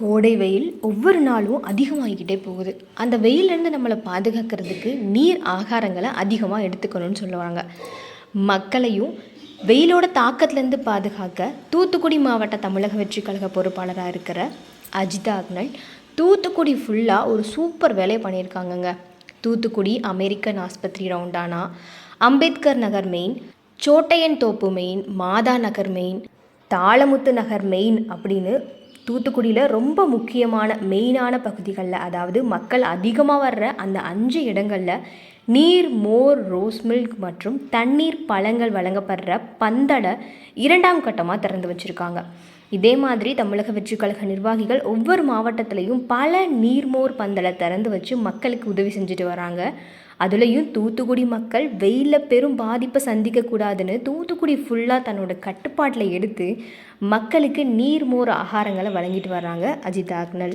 கோடை வெயில் ஒவ்வொரு நாளும் அதிகமாகிக்கிட்டே போகுது. அந்த வெயிலேருந்து நம்மளை பாதுகாக்கிறதுக்கு நீர் ஆகாரங்களை அதிகமாக எடுத்துக்கணும்னு சொல்லுவாங்க. மக்களையும் வெயிலோட தாக்கத்துலேருந்து பாதுகாக்க தூத்துக்குடி மாவட்ட தமிழக வெற்றி கழக பொறுப்பாளராக இருக்கிற அஜிதா அக்னல் தூத்துக்குடி ஃபுல்லாக ஒரு சூப்பர் வேலையை பண்ணியிருக்காங்கங்க. தூத்துக்குடி அமெரிக்கன் ஆஸ்பத்திரி ரவுண்டானா Ambedkar Nagar main Sottaiyan Thoppu main Matha Nagar main Thalamuthu Nagar main அப்படின்னு தூத்துக்குடியில் ரொம்ப முக்கியமான மெயினான பகுதிகளில் அதாவது மக்கள் அதிகமாக வர்ற அந்த அஞ்சு இடங்களில் நீர் மோர் ரோஸ் மில்க் மற்றும் தண்ணீர் பழங்கள் வழங்கப்படுற பந்தலை இரண்டாம் கட்டமாக திறந்து வச்சுருக்காங்க. இதே மாதிரி தமிழக வெற்றி கழக நிர்வாகிகள் ஒவ்வொரு மாவட்டத்திலையும் பல நீர்மோர் பந்தலை திறந்து வச்சு மக்களுக்கு உதவி செஞ்சுட்டு வராங்க. அதுலேயும் தூத்துக்குடி மக்கள் வெயிலில் பெரும் பாதிப்பை சந்திக்கக்கூடாதுன்னு தூத்துக்குடி ஃபுல்லாக தன்னோட கட்டுப்பாட்டில் எடுத்து மக்களுக்கு நீர் மோர் ஆகாரங்களை வழங்கிட்டு வர்றாங்க அஜித் ஆக்னல்